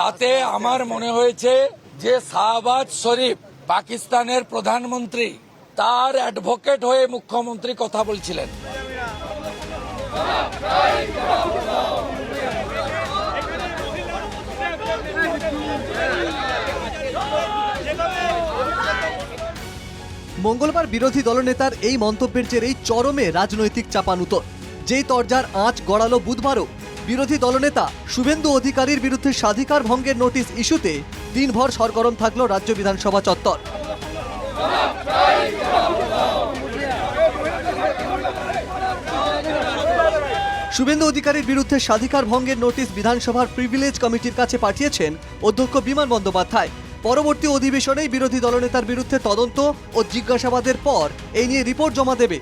তাতে আমার মনে হয়েছে যে শাহবাজ শরীফ, পাকিস্তানের প্রধানমন্ত্রী, তার অ্যাডভোকেট হয়ে মুখ্যমন্ত্রী কথা বলছিলেন। মঙ্গলবার বিরোধী দলনেতার এই মন্তব্যের জেরেই চরমে রাজনৈতিক চাপানুতর। যেই তরজার আঁচ গড়ালো বুধবারও বিরোধী দলনেতা শুভেন্দু অধিকারীর বিরুদ্ধে স্বাধিকার ভঙ্গের নোটিশ ইস্যুতে দিনভর সরগরম থাকল রাজ্য বিধানসভা চত্বর। শুভেন্দু অধিকারীর বিরুদ্ধে স্বাধিকার ভঙ্গের নোটিশ বিধানসভার প্রিভিলেজ কমিটির কাছে পাঠিয়েছেন অধ্যক্ষ বিমান বন্দ্যোপাধ্যায়। পরবর্তী অধিবেশনেই বিরোধী দলনেতার বিরুদ্ধে তদন্ত ও জিজ্ঞাসাবাদের পর এই নিয়ে রিপোর্ট জমা দেবে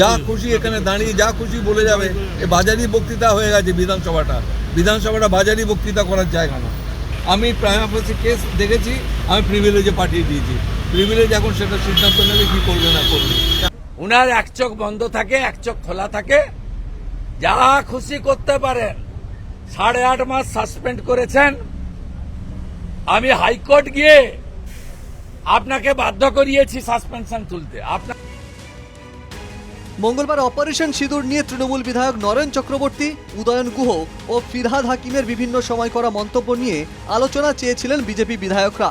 যা খুশি এখানে দাঁড়িয়ে যা খুশি বলে যাবে। এ বাজারি বক্তৃতা হয়ে গেছে বিধানসভাটা। বিধানসভাটা বাজারি বক্তৃতা করার জায়গা না। আমি প্রাইম অফিসে কেস দেখেছি, আমি প্রিভিলেজে পাঠিয়ে দিয়েছি। প্রিভিলেজ এখন সেটা সিদ্ধান্ত নেবে কি করবে না করবে। উনার এক চোখ বন্ধ থাকে, এক চোখ খোলা থাকে। যা খুশি করতে পারেন। সাড়ে আট মাস সাসপেন্ড করেছেন। আমি হাইকোর্ট গিয়ে আপনাকে বাধ্য করিয়েছি সাসপেনশন তুলতে। আপনার মঙ্গলবার অপারেশন সিঁদুর নিয়ে তৃণমূল বিধায়ক নরেন চক্রবর্তী, উদয়ন গুহ ও ফিরহাদ হাকিমের বিভিন্ন সময় করা মন্তব্য নিয়ে আলোচনা চেয়েছিলেন বিজেপি বিধায়করা।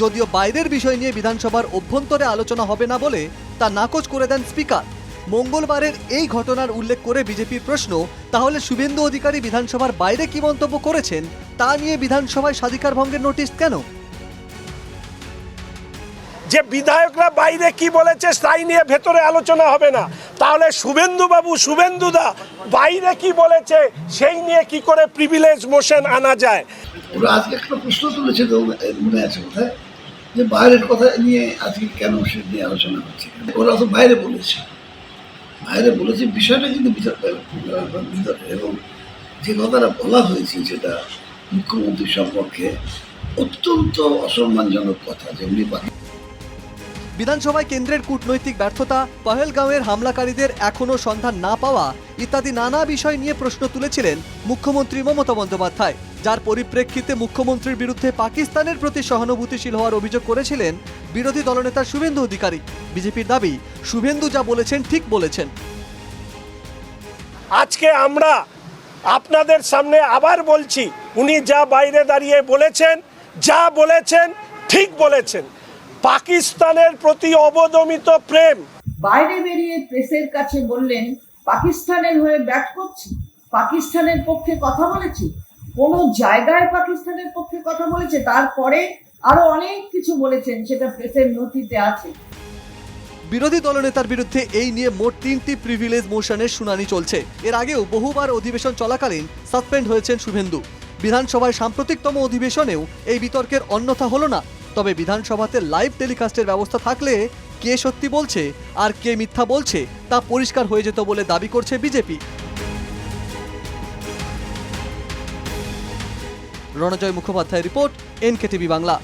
যদিও বাইরের বিষয় নিয়ে বিধানসভার অভ্যন্তরে আলোচনা হবে না বলে তা নাকচ করে দেন স্পিকার। মঙ্গলবারের এই ঘটনার উল্লেখ করে বিজেপির প্রশ্ন, তাহলে শুভেন্দু অধিকারী বিধানসভার বাইরে কি মন্তব্য করেছেন? তা নিয়ে বিধানসভায় স্বাধিকার ভঙ্গের নোটিশ কেন? যে বিধায়করা বাইরে কি বলেছে তাই নিয়ে ভেতরে আলোচনা হবে না। তাহলে শুভেন্দু বাবু শুভেন্দুদা বাইরে কি বলেছে সেই নিয়ে কি করে প্রিভিলেজ মোশন আনা যায়? ওরা আজকে একটা প্রশ্ন তুলেছে মনে আছে কোথায়? যে বাইরের কথা নিয়ে আজকে কেন সে নিয়ে আলোচনা হচ্ছে ওরা তো বাইরে বলেছে। বাইরে বলেছে, বিষয়টা কিন্তু ভিতরে এবং যে কথাটা বলা হয়েছে যেটা মুখ্যমন্ত্রী সম্পর্কে অত্যন্ত অসম্মানজনক কথা যে উনি পাকি- বিধানসভায় কেন্দ্রের কূটনৈতিক ব্যর্থতা, পহেলগাঁওয়ের হামলাকারীদের এখনও সন্ধান না পাওয়া ইত্যাদি নানা বিষয় নিয়ে প্রশ্ন তুলেছিলেন মুখ্যমন্ত্রী মমতা বন্দ্যোপাধ্যায়। যার পরিপ্রেক্ষিতে মুখ্যমন্ত্রীর বিরুদ্ধে পাকিস্তানের প্রতি সহানুভূতিশীল হওয়ার অভিযোগ করেছিলেন বিরোধী দলনেতা শুভেন্দু অধিকারী। বিজেপির দাবি, শুভেন্দু যা বলেছেন ঠিক বলেছেন। আজকে আমরা আপনাদের সামনে আবার বলছি, উনি যা বাইরে দাঁড়িয়ে বলেছেন, যা বলেছেন, ঠিক বলেছেন। পাকিস্তানের প্রতি অবদমিত প্রেম। বাইরে বেরিয়ে প্রেসের কাছে বললেন পাকিস্তানের হয়ে ব্যাট করছি? পাকিস্তানের পক্ষে কথা বলেছি? কোন জায়গায় পাকিস্তানের পক্ষে কথা বলেছে? তারপরে আরও অনেক কিছু বলেছেন সেটা প্রেসের নথিতে আছে। বিরোধী দলনেতার বিরুদ্ধে এই নিয়ে মোট তিনটি প্রিভিলেজ মোশনের শুনানি চলছে। এর আগেও বহুবার অধিবেশন চলাকালীন সাসপেন্ড হয়েছেন শুভেন্দু। বিধানসভায় সাম্প্রতিকতম অধিবেশনেও এই বিতর্কের অন্যথা হলো না। তবে বিধানসভাতে লাইভ টেলিকাস্টের ব্যবস্থা থাকলে কে সত্যি বলছে আর কে মিথ্যা বলছে তা পরিষ্কার হয়ে যেত বলে দাবি করছে BJP. Ranajay Mukhopadhyay report, NKTV Bangla.